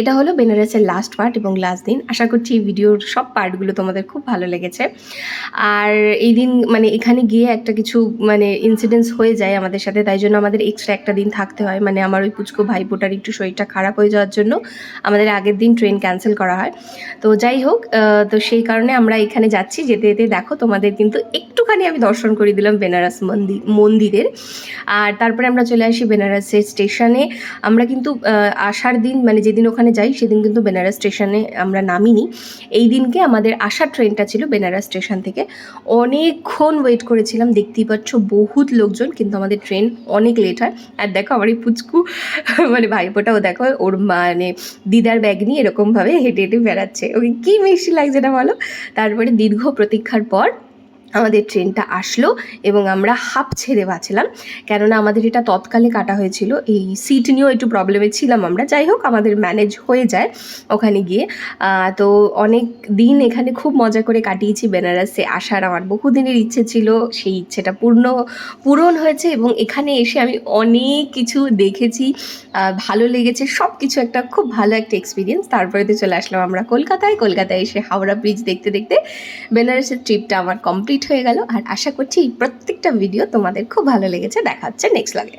এটা হলো বেনারসের লাস্ট পার্ট এবং লাস্ট দিন। আশা করছি এই ভিডিওর সব পার্টগুলো তোমাদের খুব ভালো লেগেছে। আর এই দিন মানে এখানে গিয়ে একটা কিছু মানে ইনসিডেন্টস হয়ে যায় আমাদের সাথে, তাই জন্য আমাদের এক্সট্রা একটা দিন থাকতে হয়। মানে আমার ওই পুচকো ভাইপোটার একটু শরীরটা খারাপ হয়ে যাওয়ার জন্য আমাদের আগের দিন ট্রেন ক্যান্সেল করা হয়। তো যাই হোক তো সেই কারণে আমরা এখানে যাচ্ছি। যেতে যেতে দেখো তোমাদের কিন্তু একটুখানি আমি দর্শন করে দিলাম বেনারস মন্দির মন্দিরের। আর তারপরে আমরা চলে আসি বেনারসের স্টেশনে আমরা কিন্তু আসার দিন মানে যেদিন ওখানে যাই, সেদিন কিন্তু বেনারস স্টেশনে আমরা নামিনি। এই দিনকে আমাদের আসার ট্রেনটা ছিল বেনারস স্টেশন থেকে। অনেকক্ষণ ওয়েট করেছিলাম, দেখতেই পাচ্ছ বহুত লোকজন, কিন্তু আমাদের ট্রেন অনেক লেট হয়। আর দেখো আমার এই পুচকু মানে ভাইপোটাও দেখো, ওর মানে দিদার ব্যাগ নিয়ে এরকমভাবে হেঁটে হেঁটে বেড়াচ্ছে। ওকে কী মিষ্টি লাগছে না বলো? তারপরে দীর্ঘ প্রতীক্ষার পর আমাদের ট্রেনটা আসলো এবং আমরা হাফ ছেড়ে বাঁচলাম। কেননা আমাদের এটা তৎকালে কাটা হয়েছিল। এই সিট নিয়েও একটু প্রবলেমে ছিলাম আমরা। যাই হোক, আমাদের ম্যানেজ হয়ে যায় ওখানে গিয়ে। তো অনেক দিন এখানে খুব মজা করে কাটিয়েছি বেনারসে। আসার আমার বহুদিনের ইচ্ছে ছিল। সেই ইচ্ছেটা পূর্ণ, পূরণ হয়েছে এবং এখানে এসে আমি অনেক কিছু দেখেছি। ভালো লেগেছে। সব কিছু একটা খুব ভালো একটা এক্সপিরিয়েন্স তারপরে তো চলে আসলাম আমরা কলকাতায়। কলকাতায় এসে হাওড়া ব্রিজ দেখতে দেখতে বেনারসের ট্রিপটা আমার কমপ্লিট হয়ে গেল। আর আশা করছি এই প্রত্যেকটা ভিডিও তোমাদের খুব ভালো লেগেছে। দেখা হচ্ছে নেক্সট লাগে